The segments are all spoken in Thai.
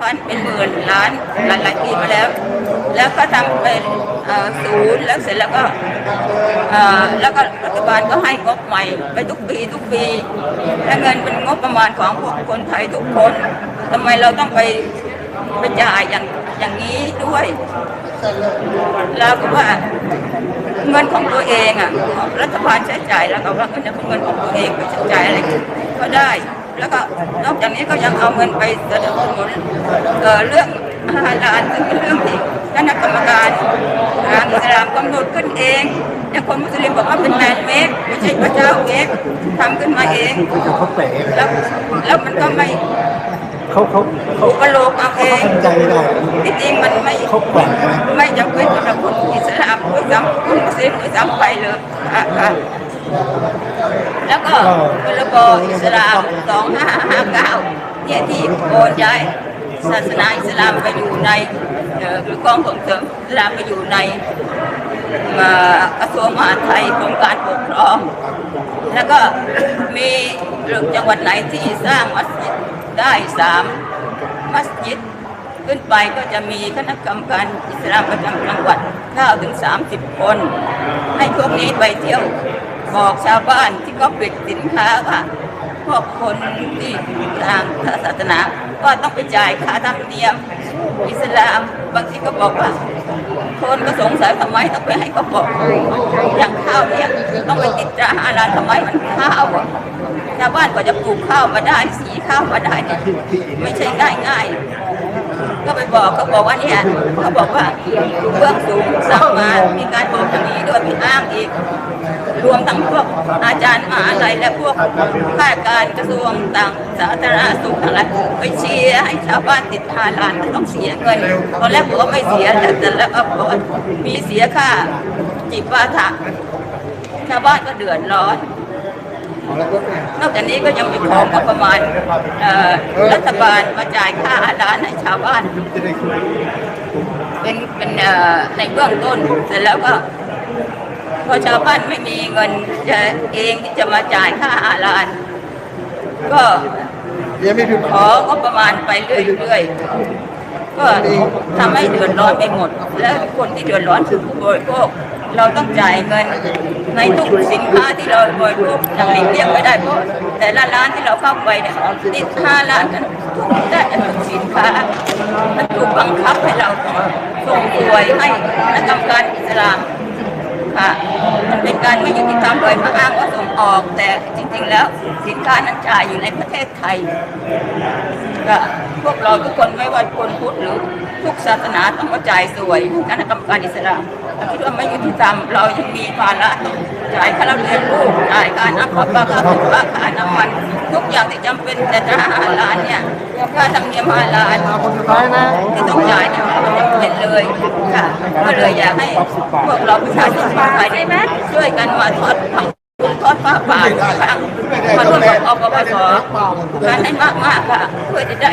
พันเป็นหมื่นล้านหลายหลายปีมาแล้ว แล้วก็ทำเป็นเอ่อศูนย์แล้วเสร็จแล้วก็แล้วก็รัฐบาลก็ให้งบใหม่ไปทุกปีทุกปีและเงินเป็นงบประมาณของพวกคนไทยทุกคนทำไมเราต้องไปไปจ่ายอย่างอย่างนี้ด้วยแล้วก็ว่าเงินของตัวเองอะรัฐบาลใช้จ่ายแล้วก็ว่าเงินเป็นเงินของตัวเองไปใช้จ่ายอะไรก็ได้ แล้วก็นอกจากนี้ก็ยังเอาเงินไปสนับสนุนเอ่อเรื่องอาหารร้านซึ่งเป็นเรื่องที่คณะกรรมการทางอิสลามกำหนดขึ้นเองแต่คนมุสลิมบอกว่าเป็นแมนเมดไม่ใช่พระเจ้าเองทำขึ้นมาเองเขาแปลกแล้วแล้วมันก็ไม่เขาเขาเขาอุปโลกเอาเองเข้าใจไม่ได้ที่จริงมันไม่เขาแปลกนะไม่จำเป็นสำหรับคนอิสลามด้วยซ้ำคนมุสลิมด้วยซ้ำไปเลยค่ะค่ะ แล้วก็พรบอิสลาม 2559 เนี่ยที่โอนย้ายศาสนาอิสลามไปอยู่ในเอ่อหรือกองส่งเสริมอิสลามไปอยู่ในกระทรวงมหาดไทยกรมการปกครอง แล้วก็มีจังหวัดไหนที่สร้างมัสยิดได้สามมัสยิดขึ้นไปก็จะมีคณะกรรมการอิสลามประจำจังหวัด9ถึง 30 คน ให้พวกนี้ไปเที่ยว บอกชาวบ้านที่ก็ปิดสินค้าค่ะพวกคนที่ทางศาสนาก็ต้องไปจ่ายค่าธรรมเนียมอิสลามบางทีก็บอกว่า คนก็สงสัยทำไมต้องไปให้เขาบอกอย่างข้าวเนี่ยต้องไปติดตราฮาลาทำไมมันข้าวอะชาวบ้านกว่าจะปลูกข้าวมาได้สีข้าวมาได้เนี่ยไม่ใช่ง่ายง่ายก็ไปบอกเขาบอกว่าเนี่ยเขาบอกว่าเบื้องสูงสั่งมามีการบอกอย่างนี้ด้วยมีอ้างอีก รวมทั้งพวกอาจารย์มหาลัยและพวกข้าราชการกระทรวงต่างสาธารณสุขทั้งหลายไปเชียร์ให้ชาวบ้านติดทาลานต้องเสียเงินตอนแรกบอกว่าไม่เสียแต่แต่แล้วก็บอกมีเสียค่าจิปาถะชาวบ้านก็เดือดร้อน นอกจากนี้ก็ยังมีของงบประมาณเอ่อรัฐบาลมาจ่ายค่าอาหารให้ชาวบ้าน เป็นเป็นเอ่อในเบื้องต้นเสร็จแล้วก็พอชาวบ้านไม่มีเงินจะเองที่จะมาจ่ายค่าอาหารก็ยังไม่ถึงของบประมาณไปเรื่อยๆ ก็ทำให้เดือดร้อนไปหมด และคนที่เดือดร้อนคือผู้บริโภคเราต้องจ่ายเงินในทุกสินค้าที่เราบริโภคอย่างหลีกเลี่ยงไม่ได้เพราะแต่ละร้านที่เราเข้าไปเนี่ยติดห้าร้านกันทุกได้กันทุกสินค้ามันถูกบังคับให้เราส่งสวยให้คณะกรรมการอิสลาค่ะมันเป็นการไม่ยุติธรรมโดยมาอ้างว่าส ออกแต่จริงๆแล้วสินค้านั้นจ่ายอยู่ในประเทศไทยก็พวกเราทุกคนไม่ว่าคนพุทธหรือทุกศาสนาต้องมาจ่ายสวยคณะกรรมการอิสลามเราคิดว่าไม่ยุติธรรมเรายังมีภาระต้องจ่ายค่าเรียนลูกจ่ายการน้ำประปาค่าไฟฟ้าค่าน้ำมันทุกอย่างที่จำเป็นแต่จะหาล้านเนี่ยค่าธรรมเนียมหาล้านที่ต้องจ่ายเนี่ยมันจำเป็นเลยค่ะก็เลยอยากให้พวกเราประชาชนชาวไทยได้ไหมช่วยกันมาทอดทำ ทอดผ้าป่ากครั้งมาร่วมกับอปปสการให้มากมากค่ะเพื่อจะได้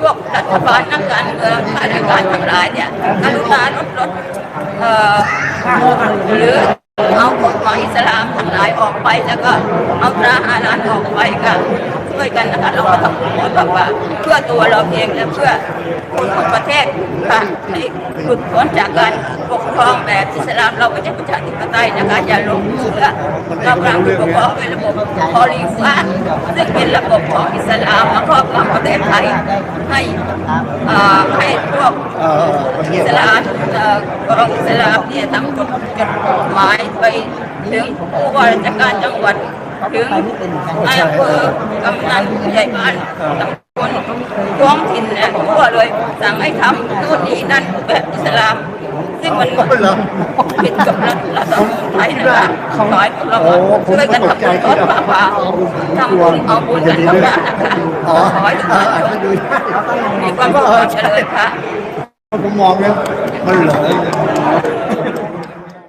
พวกรัฐบาลนักการเมืองข้าราชการทั้งหลายเนี่ยกรุณาลดลดเอ่อหรือ เอากฎหมายอิสลามทั้งหลายออกไปแล้วก็เอาตราฮาลาลออกไปค่ะช่วยกันนะคะเราก็ทำบุญแบบว่าเพื่อตัวเราเองและเพื่อคนของประเทศค่ะให้หลุดพ้นจากการปกครองแบบอิสลามเราไม่ใช่ประชาธิปไตยนะคะอย่าหลงเชื่อเรากำลังปกครองด้วยระบบคอลีฟาซึ่งเป็นระบบของอิสลามมาครอบงำประเทศไทยให้อ่อให้พวกอิสลามเอ่อกองอิสลามเนี่ยทำกฎหมายไปถึงผู้ว่าราชการจังหวัด ถึงนายอำเภอกำนันผู้ใหญ่บ้านตำบลท้องถิ่นเนี่ยทั่วเลยสั่งให้ทำนู่นนี่นั่นแบบอิสลามซึ่งมันผิดกับรัฐรัฐธรรมนูญไทยนะคะขอให้พวกเราช่วยกันทำบุญทอดผ้าป่าทำบุญเอาบุญกันทั้งนั้นนะคะขอให้ทุกคนมีความสุขเจริญค่ะผมมองแล้วมันเหลือ